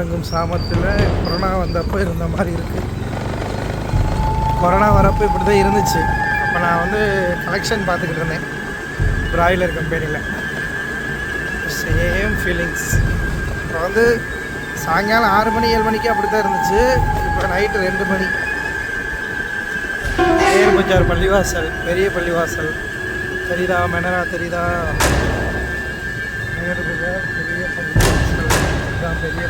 இறங்கும் சாமத்தில் கொரோனா வந்தப்போ இருந்த மாதிரி இருக்குது கொரோனா வரப்போ இப்படி தான் இருந்துச்சு. அப்போ நான் வந்து கலெக்ஷன் பார்த்துக்கிட்டு இருந்தேன். பிராய்லர் கம்பெனியில் சேம் ஃபீலிங்ஸ் இப்போ வந்து சாயங்காலம் ஆறு மணி ஏழு மணிக்கு அப்படி தான் இருந்துச்சு. இப்போ நைட்டு ரெண்டு மணி. நேரு பள்ளிவாசல் பெரிய பள்ளிவாசல். தெரியுதா? மெனரா தெரியுதா? பெரிய பள்ளி பெரிய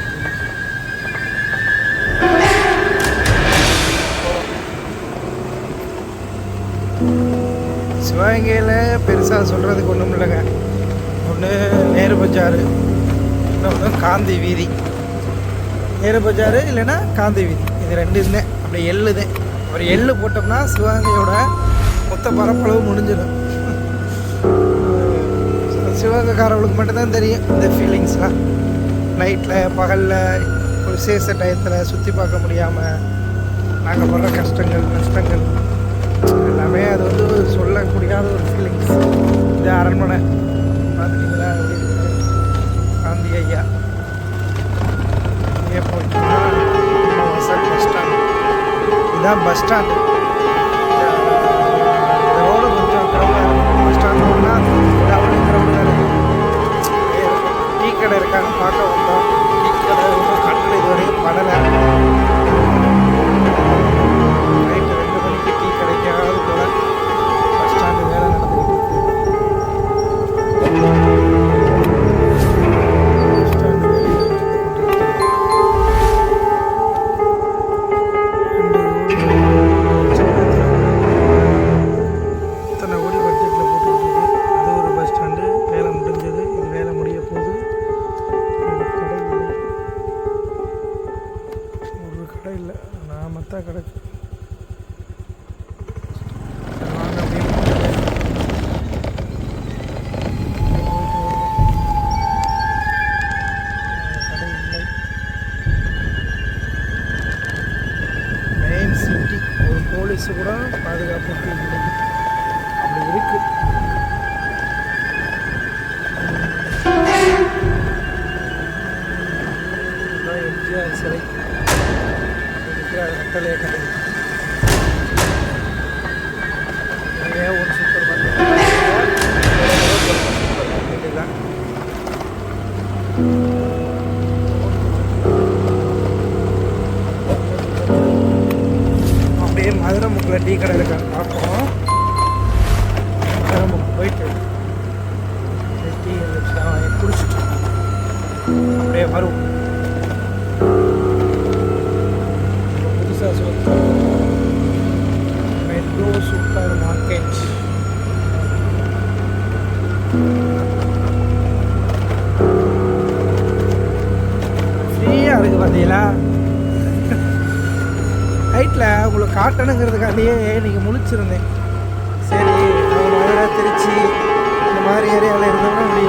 சிவகங்கையில் பெருசாக சொல்கிறதுக்கு ஒன்றும் இல்லைங்க. ஒன்று நேரு பஜாரு இன்னொன்று காந்தி வீதி. நேரு பஜாரு இல்லைன்னா காந்தி வீதி. இது ரெண்டு இருந்தேன் அப்படி எள்ளுதேன் ஒரு எள்ளு போட்டோம்னா சிவகங்கையோட மொத்த பரப்பளவு முடிஞ்சிடும். சிவகங்கைக்காரவங்களுக்கு மட்டும்தான் தெரியும் இந்த ஃபீலிங்ஸ்லாம் நைட்டில் பகலில் ஒரு விசேஷ டயத்தில் சுற்றி பார்க்க முடியாமல் நாங்கள் படுற கஷ்டங்கள் நஷ்டங்கள் எல்லாமே அது வந்து சொல்லக்கூடியாத சொல்ல முடியாத ஒரு ஃபீலிங்ஸ் இந்த அரண்மனை பார்த்துட்டீங்களா காந்தி ஐயா. இங்கே போயிட்டோம்னா பஸ் ஸ்டாண்ட் இதுதான் பஸ் ஸ்டாண்டு இந்த ரோடு கொஞ்சம் பஸ் ஸ்டாண்ட் ரோடுனா அவ்வளோ க்ரௌடு டீ கடை இருக்காங்க பார்க்க சிட்டி ஒரு போலீஸு கூட பாதுகாப்புக்கு இல்லை நிறைய ஒரு சூப்பர் மார்க்கெட் சூப்பர் மார்க்கெட்டு தான் அப்படியே மதுரை முக்கில் டீ கடை இருக்கான்னு பார்ப்போம் மதுரை முக்கு போயிட்டு டீ இருந்துச்சுன்னா வாங்கி குடிச்சிட்டு அப்படியே வரும் நைட்டில் உங்களுக்கு காட்டணுங்கிறதுக்காண்டியே நீங்கள் முழிச்சிருந்தேன். சரி அவங்க மதுரை திருச்சி இந்த மாதிரி ஏரியாவில் இருந்தோம்னா இப்படி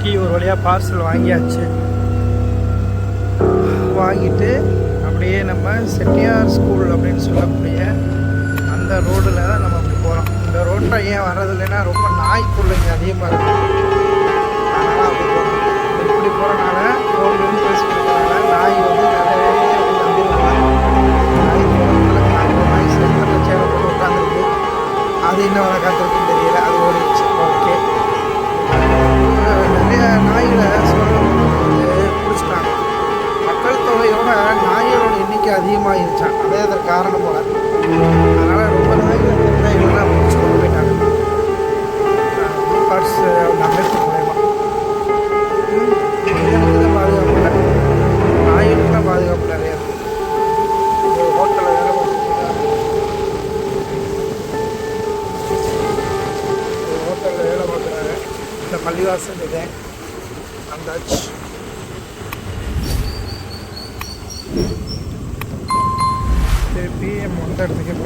டீ ஒரு வழியாக பார்சல் வாங்கியாச்சு. வாங்கிட்டு அப்படியே நம்ம செட்டியார் ஸ்கூல் அப்படின்னு சொல்லக்கூடிய அந்த ரோடில் தான் நம்ம அப்படி போகிறோம் இந்த ரோட்டில் ஏன் வர்றது இல்லைன்னா ரொம்ப நாய் பிள்ளைங்க அதிகமாக இருக்கும் என்ன வேலை காத்திருக்குன்னு தெரியல. அது ஒரு ஓகே. நிறைய நாய்களை வந்து பிடிச்சிட்டாங்க. மக்கள் தொகையோட நாய்களோட எண்ணிக்கை அதிகமாகிருச்சான் அதே அதற்கு காரணம் போல. பள்ளிவாசல் இது வந்தாச்சு திருப்பி நம்ம வந்த இடத்துக்கே போ